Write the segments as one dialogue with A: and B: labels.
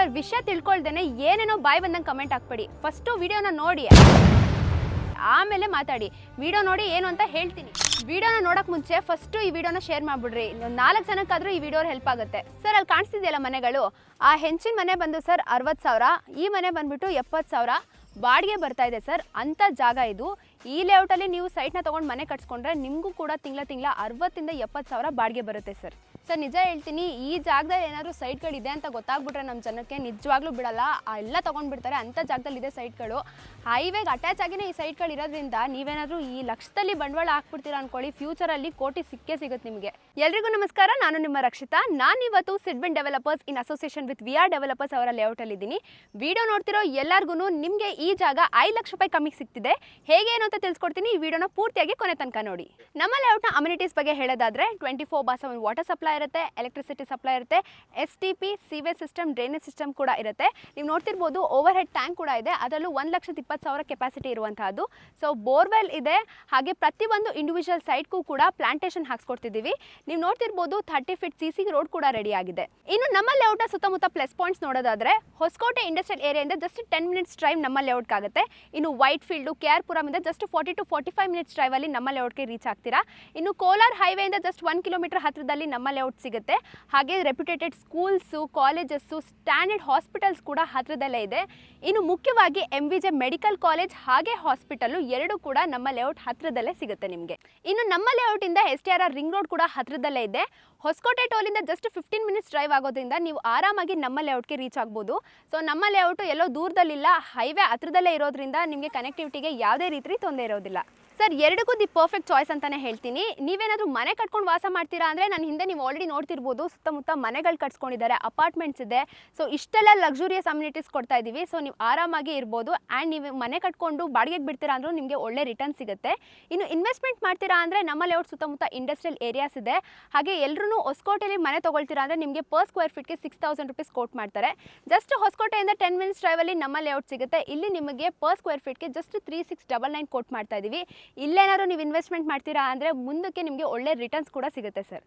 A: Sir, ವಿಷಯ ತಿಳ್ಕೊಳ್ದೇನೆ ಏನೇನೋ ಬಾಯ್ ಬಂದಂಗೆ ಕಮೆಂಟ್ ಹಾಕ್ಬೇಡಿ. ಫಸ್ಟು ವಿಡಿಯೋನ ನೋಡಿ. ಆಮೇಲೆ ಮಾತಾಡಿ. ವಿಡಿಯೋ ನೋಡಿ ಏನು ಅಂತ ಹೇಳ್ತೀನಿ. ವಿಡಿಯೋನ ನೋಡೋಕೆ ಮುಂಚೆ ಫಸ್ಟು ಈ ವಿಡಿಯೋನ ಶೇರ್ ಮಾಡ್ಬಿಡ್ರಿ. ನಾಲ್ಕು ಜನಕ್ಕಾದರೂ ಈ ವಿಡಿಯೋ ಹೆಲ್ಪ್ ಆಗುತ್ತೆ. ಸರ್ ಅಲ್ಲಿ ಕಾಣಿಸ್ತಿದೆಯಲ್ಲ ಮನೆಗಳು? ಆ ಹೆಂಚಿನ ಮನೆ ಬಂದು ಸರ್ ಅರವತ್ತು ಸಾವಿರ. ಈ ಮನೆ ಬಂದ್ಬಿಟ್ಟು ಎಪ್ಪತ್ತು ಸಾವಿರ. ಬಾಡಿಗೆ ಬರ್ತಾ ಇದೆ ಸರ್ ಅಂಥ ಜಾಗ ಇದು. ಈ ಲೇಔಟಲ್ಲಿ ನೀವು ಸೈಟ್ನ ತೊಗೊಂಡು ಮನೆ ಕಟ್ಸ್ಕೊಂಡ್ರೆ ನಿಮಗೂ ಕೂಡ ತಿಂಗಳ ತಿಂಗಳ ಅರವತ್ತಿಂದ ಎಪ್ಪತ್ತು ಸಾವಿರ ಬಾಡಿಗೆ ಬರುತ್ತೆ ಸರ್ ಸರ್ ನಿಜ ಹೇಳ್ತೀನಿ, ಈ ಜಾಗದಲ್ಲಿ ಏನಾದರೂ ಸೈಟ್ಗಳಿದೆ ಅಂತ ಗೊತ್ತಾಗ್ಬಿಟ್ರೆ ನಮ್ಮ ಜನಕ್ಕೆ ನಿಜವಾಗ್ಲೂ ಬಿಡಲ್ಲ. ಎಲ್ಲ ತೊಗೊಂಡ್ಬಿಡ್ತಾರೆ ಅಂಥ ಜಾಗದಲ್ಲಿ ಇದೆ ಸೈಟ್ಗಳು ಹೈವೇಗೆ ಅಟ್ಯಾಚ್ ಆಗಿನೇ ಈ ಸೈಟ್ಗಳು ಇರೋದ್ರಿಂದ ನೀವೇನಾದರೂ ಈ ಲಕ್ಷದಲ್ಲಿ ಬಂಡವಾಳ ಹಾಕ್ಬಿಡ್ತೀರಾ ಅನ್ಕೊಳ್ಳಿ ಫ್ಯೂಚರಲ್ಲಿ ಕೋಟಿ ಸಿಕ್ಕೇ ಸಿಗುತ್ತೆ ನಿಮಗೆ. ಎಲ್ರಿಗೂ ನಮಸ್ಕಾರ, ನಾನು ನಿಮ್ಮ ರಕ್ಷಿತಾ. ನಾನು ಇವತ್ತು ಸಿಡ್ಬಿನ್ developers in association with V R developers ಅವರ ಲೇಔಟಲ್ಲಿ ಇದ್ದೀನಿ ವಿಡಿಯೋ ನೋಡ್ತಿರೋ ಎಲ್ಲರಿಗೂ ನಿಮಗೆ ಈ ಜಾಗ ಐದು ಲಕ್ಷ ರೂಪಾಯಿ ಕಮ್ಮಿಗೆ ಸಿಗ್ತಿದೆ. ಹೇಗೆ ಅಂತ ತಿಳಿಸ್ಕೊಡ್ತೀನಿ. ಈ ವಿಡಿಯೋನ ಪೂರ್ತಿಯಾಗಿ ಕೊನೆ ತನಕ ನೋಡಿ. ನಮ್ಮ ಲೇಔಟ್ನ ಅಮ್ಯುನಿಟೀಸ್ ಬಗ್ಗೆ ಹೇಳೋದಾದ್ರೆ twenty four by seven water supply ಇರುತ್ತೆ ಎಲೆಕ್ಟ್ರಿಸಿಟಿ ಸಪ್ಲೈ ಇರುತ್ತೆ S T P sewage system drainage system ಕೂಡ ಇರುತ್ತೆ. ನೀವು ನೋಡ್ತಿರ್ಬೋದು ಓವರ್ ಹೆಡ್ ಟ್ಯಾಂಕ್ ಕೂಡ ಇದೆ. ಅದರಲ್ಲೂ ಒಂದು ಲಕ್ಷದ ಇಪ್ಪತ್ತು ಸಾವಿರ ಕೆಪಾಸಿಟಿ ಇರುವಂತಹದ್ದು. ಸೊ ಬೋರ್ವೆಲ್ ಇದೆ. ಹಾಗೆ ಪ್ರತಿಯೊಂದು ಇಂಡಿವಿಜುವಲ್ ಸೈಟ್ಗೂ ಕೂಡ ಪ್ಲಾಂಟೇಷನ್ ಹಾಕ್ಸ್ಕೊಡ್ತಿದ್ದೀವಿ. ನೀವು ನೋಡ್ತಿರ್ಬೋದು thirty feet C C road ಕೂಡ ರೆಡಿ ಆಗಿದೆ. ಇನ್ನು ನಮ್ಮ ಲೇಔಟ್ನ ಸುತ್ತಮುತ್ತ ಪ್ಲಸ್ ಪಾಯಿಂಟ್ಸ್ ನೋಡೋದಾದ್ರೆ, ಹೊಸಕೋಟೆ ಇಂಡಸ್ಟ್ರಿಯಲ್ ಏರಿಯಾಯಿಂದ ಜಸ್ಟ್ ಟೆನ್ ಮಿನಿಟ್ಸ್ ಡ್ರೈವ್ ನಮ್ಮ ಲೇಔಟ್ಗಾಗುತ್ತೆ ಇನ್ನು white field K R ಪುರಮಿಂದ just forty two forty five minutes ಡ್ರೈವಲ್ಲಿ ನಮ್ಮ ಲೇಔಟ್ಗೆ ರೀಚ್ ಆಗ್ತೀರಾ? ಇನ್ನು ಕೋಲಾರ್ ಹೈವೇಯಿಂದ ಜಸ್ಟ್ ಒನ್ ಕಿಲೋಮೀಟರ್ ಹತ್ತಿರದಲ್ಲಿ ನಮ್ಮ ಲೇಔಟ್ ಸಿಗುತ್ತೆ. ಹಾಗೆ reputed schools colleges standard hospitals ಕೂಡ ಹತ್ತಿರದಲ್ಲೇ ಇದೆ. ಇನ್ನು ಮುಖ್ಯವಾಗಿ M V J medical college ಹಾಗೆ ಹಾಸ್ಪಿಟಲ್ಲು ಎರಡು ಕೂಡ ನಮ್ಮ ಲೇಔಟ್ ಹತ್ತಿರದಲ್ಲೇ ಸಿಗುತ್ತೆ ನಿಮಗೆ. ಇನ್ನು ನಮ್ಮ ಲೇಔಟಿಂದ S T R R ring road ಕೂಡ ಹತ್ತಿರದಲ್ಲೇ ಇದೆ. ಹೊಸಕೋಟೆ ಟೋಲಿಂದ ಜಸ್ಟ್ ಫಿಫ್ಟೀನ್ ಮಿನಿಟ್ಸ್ ಡ್ರೈವ್ ಆಗೋದ್ರಿಂದ ನೀವು ಆರಾಮಾಗಿ ನಮ್ಮ ಲೇಔಟ್ಗೆ ರೀಚ್ ಆಗ್ಬೋದು. ಸೊ ನಮ್ಮ ಲೇಔಟು ಎಲ್ಲೋ ದೂರದಲ್ಲಿಲ್ಲ ಹೈವೇ ಹತ್ರದಲ್ಲೇ ಇರೋದ್ರಿಂದ ನಿಮಗೆ ಕನೆಕ್ಟಿವಿಟಿಗೆ ಯಾವುದೇ ರೀತಿ ತೊಂದರೆ ಇರೋದಿಲ್ಲ ಸರ್, ಎರಡಕ್ಕೂ ದಿ ಪರ್ಫೆಕ್ಟ್ ಚಾಯ್ಸ್ ಅಂತಾನೆ ಹೇಳ್ತೀನಿ. ನೀವೇನಾದರೂ ಮನೆ ಕಟ್ಕೊಂಡು ವಾಸ ಮಾಡ್ತೀರಾ ಅಂದರೆ ನನ್ನ ಹಿಂದೆ ನೀವು ಆಲ್ರೆಡಿ ನೋಡ್ತಿರ್ಬೋದು, ಸುತ್ತಮುತ್ತ ಮನೆಗಳು ಕಟ್ಸ್ಕೊಂಡಿದ್ದಾರೆ, ಅಪಾರ್ಟ್ಮೆಂಟ್ಸ್ ಇದೆ. ಸೊ ಇಷ್ಟೆಲ್ಲ ಲಕ್ಸುರಿಯಸ್ ಅಮ್ಯುನಿಟೀಸ್ ಕೊಡ್ತಾ ಇದ್ದೀವಿ ಸೊ ನೀವು ಆರಾಮಾಗಿ ಇರ್ಬೋದು ಆ್ಯಂಡ್ ನೀವು ಮನೆ ಕಟ್ಕೊಂಡು ಬಾಡಿಗೆಗೆ ಬಿಡ್ತೀರಾ ಅಂದ್ರೂ ನಿಮಗೆ ಒಳ್ಳೆ ರಿಟರ್ನ್ ಸಿಗುತ್ತೆ. ಇನ್ನು ಇನ್ವೆಸ್ಟ್ಮೆಂಟ್ ಮಾಡ್ತೀರಾ ಅಂದರೆ ನಮ್ಮ ಲೇಔಟ್ ಸುತ್ತಮುತ್ತ ಇಂಡಸ್ಟ್ರಿಯಲ್ ಏರಿಯಾಸ್ ಇದೆ. ಹಾಗೆ ಎಲ್ಲರೂ ಹೊಸಕೋಟೆಯಲ್ಲಿ ಮನೆ ತೊಗೊಳ್ತೀರಾ ಅಂದರೆ ನಿಮಗೆ ಪರ್ ಸ್ಕ್ವೇರ್ ಫೀಟ್ಗೆ ಸಿಕ್ಸ್ ತೌಸಂಡ್ ರುಪೀಸ್ ಕೋಟ್ ಮಾಡ್ತಾರೆ. ಜಸ್ಟ್ ಹೊಸಕೋಟೆಯಿಂದ ಟೆನ್ ಮಿನಿಟ್ಸ್ ಡ್ರೈವಲ್ಲಿ ನಮ್ಮ ಲೇಔಟ್ ಸಿಗುತ್ತೆ. ಇಲ್ಲಿ ನಿಮಗೆ per square ಫೀಟ್ಗೆ just three six double nine quote ಮಾಡ್ತಾ ಇದ್ದೀವಿ ಇಲ್ಲೇನಾದ್ರು ನೀವು ಇನ್ವೆಸ್ಟ್ಮೆಂಟ್ ಮಾಡ್ತೀರಾ ಅಂದರೆ ಮುಂದಕ್ಕೆ ನಿಮಗೆ ಒಳ್ಳೆ ರಿಟರ್ನ್ಸ್ ಕೂಡ ಸಿಗುತ್ತೆ ಸರ್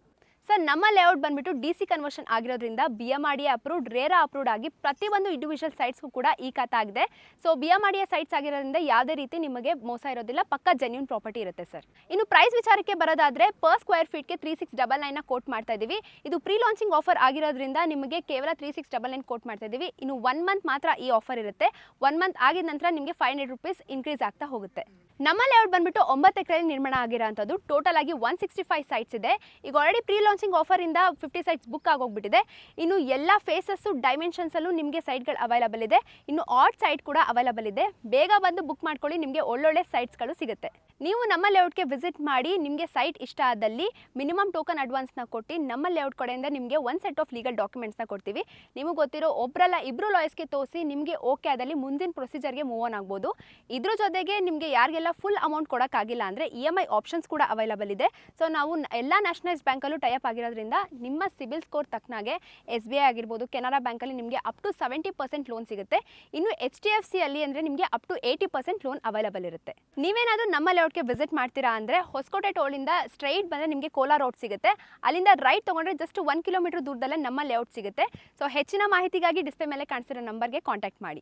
A: ಸರ್ ನಮ್ಮ ಲೇಔಟ್ ಬಂದ್ಬಿಟ್ಟು ಡಿ ಸಿ ಕನ್ವರ್ಷನ್ ಆಗಿರೋದ್ರಿಂದ B M R D approved RERA approved ಆಗಿ ಪ್ರತಿಯೊಂದು ಇಂಡಿವಿಜುವಲ್ ಸೈಟ್ಸ್ಗೂ ಕೂಡ ಈ ಖಾತೆ ಆಗಿದೆ. So B M R D sites ಆಗಿರೋದ್ರಿಂದ ಯಾವುದೇ ರೀತಿ ನಿಮಗೆ ಮೋಸ ಇರೋದಿಲ್ಲ, ಪಕ್ಕ ಜೆನ್ಯೂನ್ ಪ್ರಾಪರ್ಟಿ ಇರುತ್ತೆ ಸರ್ ಇನ್ನು ಪ್ರೈಸ್ ವಿಚಾರಕ್ಕೆ ಬರೋದಾದ್ರೆ ಪರ್ ಸ್ಕ್ವೇರ್ ಫೀಟ್ಗೆ ತ್ರೀ ಸಿಕ್ಸ್ ಡಬಲ್ ನೈನ್ನ ಕೋಟ್ ಮಾಡ್ತಾ ಇದ್ದೀವಿ ಇದು ಪ್ರೀ ಲಾಂಚಿಂಗ್ ಆಫರ್ ಆಗಿರೋದ್ರಿಂದ ನಿಮಗೆ ಕೇವಲ three six double nine quote ಮಾಡ್ತಾ ಇದ್ದೀವಿ ಇನ್ನು ಒನ್ ಮಂತ್ ಮಾತ್ರ ಈ ಆಫರ್ ಇರುತ್ತೆ. ಒನ್ ಮಂತ್ ಆಗಿದ ನಂತರ ನಿಮಗೆ ಫೈವ್ ಹಂಡ್ರೆಡ್ ರುಪೀಸ್ ಇನ್ಕ್ರೀಸ್ ಆಗ್ತಾ ಹೋಗುತ್ತೆ. ನಮ್ಮ ಲೇಔಟ್ ಬಂದ್ಬಿಟ್ಟು ಒಂಬತ್ತು ಎಕರೆಯಲ್ಲಿ ನಿರ್ಮಾಣ ಆಗಿರೋಂಥದ್ದು ಟೋಟಲ್ ಆಗಿ ಒನ್ ಸಿಕ್ಸ್ಟಿ ಫೈವ್ ಸೈಟ್ಸ್ ಇದೆ. ಈಗ ಆಲ್ರೆಡಿ ಪ್ರೀ ಲಾಂಚಿಂಗ್ ಆಫರಿಂದ ಫಿಫ್ಟಿ ಸೈಟ್ಸ್ ಬುಕ್ ಆಗೋಗ್ಬಿಟ್ಟಿದೆ. ಇನ್ನು ಎಲ್ಲ ಫೇಸಸ್ಸು ಡೈಮೆನ್ಷನ್ಸಲ್ಲೂ ನಿಮಗೆ ಸೈಟ್ಗಳು ಅವೈಲಬಲ್ ಇದೆ. ಇನ್ನು ಆಟ್ ಸೈಟ್ ಕೂಡ ಅವೈಲಬಲ್ ಇದೆ. ಬೇಗ ಬಂದು ಬುಕ್ ಮಾಡ್ಕೊಳ್ಳಿ, ನಿಮಗೆ ಒಳ್ಳೊಳ್ಳೆ ಸೈಟ್ಸ್ಗಳು ಸಿಗುತ್ತೆ. ನೀವು ನಮ್ಮ ಲೇಔಟ್ಗೆ ವಿಸಿಟ್ ಮಾಡಿ, ನಿಮಗೆ ಸೈಟ್ ಇಷ್ಟ ಆದಲ್ಲಿ ಮಿನಿಮಮ್ ಟೋಕನ್ ಅಡ್ವಾನ್ಸ್ನ ಕೊಟ್ಟು ನಮ್ಮ ಲೇಔಟ್ ಕಡೆಯಿಂದ ನಿಮಗೆ ಒನ್ ಸೆಟ್ ಆಫ್ ಲೀಗಲ್ ಡಾಕ್ಯುಮೆಂಟ್ಸ್ನ ಕೊಡ್ತೀವಿ. ನಿಮಗೆ ಗೊತ್ತಿರೋ ಒಬ್ಬರಲ್ಲ ಇಬ್ಬರು ಲಾಯರ್ಸ್ಗೆ ತೋರಿಸಿ ನಿಮಗೆ ಓಕೆ ಆದಲ್ಲಿ ಮುಂದಿನ ಪ್ರೊಸೀಜರ್ಗೆ ಮೂವ್ ಆನ್ ಆಗ್ಬೋದು. ಇದ್ರ ಜೊತೆಗೆ ನಿಮಗೆ ಯಾರಿಗೆಲ್ಲ ಫುಲ್ ಅಮೌಂಟ್ ಕೊಡೋಕ್ಕಾಗಿಲ್ಲ ಅಂದರೆ ಇ ಎಂ ಐ ಆಪ್ಷನ್ಸ್ ಕೂಡ ಅವೈಲಬಲ್ ಇದೆ. ಸೊ ನಾವು ಎಲ್ಲ ನ್ಯಾಷನಲೈಸ್ ಬ್ಯಾಂಕಲ್ಲೂ ಟೈಪ್ ಆಗಿರೋದ್ರಿಂದ ನಿಮ್ಮ ಸಿಬಿಲ್ ಸ್ಕೋರ್ ತಕ್ಕನಾಗೆ ಎಸ್ ಬಿ ಐ ಆಗಿರ್ಬೋದು, ಕೆನರಾ ಬ್ಯಾಂಕಲ್ಲಿ ನಿಮಗೆ up to seventy percent loan ಸಿಗುತ್ತೆ. ಇನ್ನು ಎಚ್ ಡಿ ಎಫ್ ಸಿ ಅಲ್ಲಿ ಅಂದರೆ ನಿಮಗೆ up to eighty percent loan available ಇರುತ್ತೆ. ನೀವೇನಾದರೂ ನಮ್ಮ ಲೇಔಟ್ಗೆ ವಿಸಿಟ್ ಮಾಡ್ತೀರಾ ಅಂದರೆ ಹೊಸಕೋಟೆ ಟೋಲಿಂದ ಸ್ಟ್ರೈಟ್ ಬಂದರೆ ನಿಮಗೆ ಕೋಲಾ ರೋಡ್ ಸಿಗುತ್ತೆ. ಅಲ್ಲಿಂದ ರೈಟ್ ತೊಗೊಂಡ್ರೆ ಜಸ್ಟ್ ಒನ್ ಕಿಲೋಮೀಟರ್ ದೂರದಲ್ಲೇ ನಮ್ಮ ಲೇಔಟ್ ಸಿಗುತ್ತೆ. ಸೊ ಹೆಚ್ಚಿನ ಮಾಹಿತಿಗಾಗಿ ಡಿಸ್ಪ್ಲೇ ಮೇಲೆ ಕಾಣಿಸಿರೋ ನಂಬರ್ಗೆ ಕಾಂಟ್ಯಾಕ್ಟ್ ಮಾಡಿ.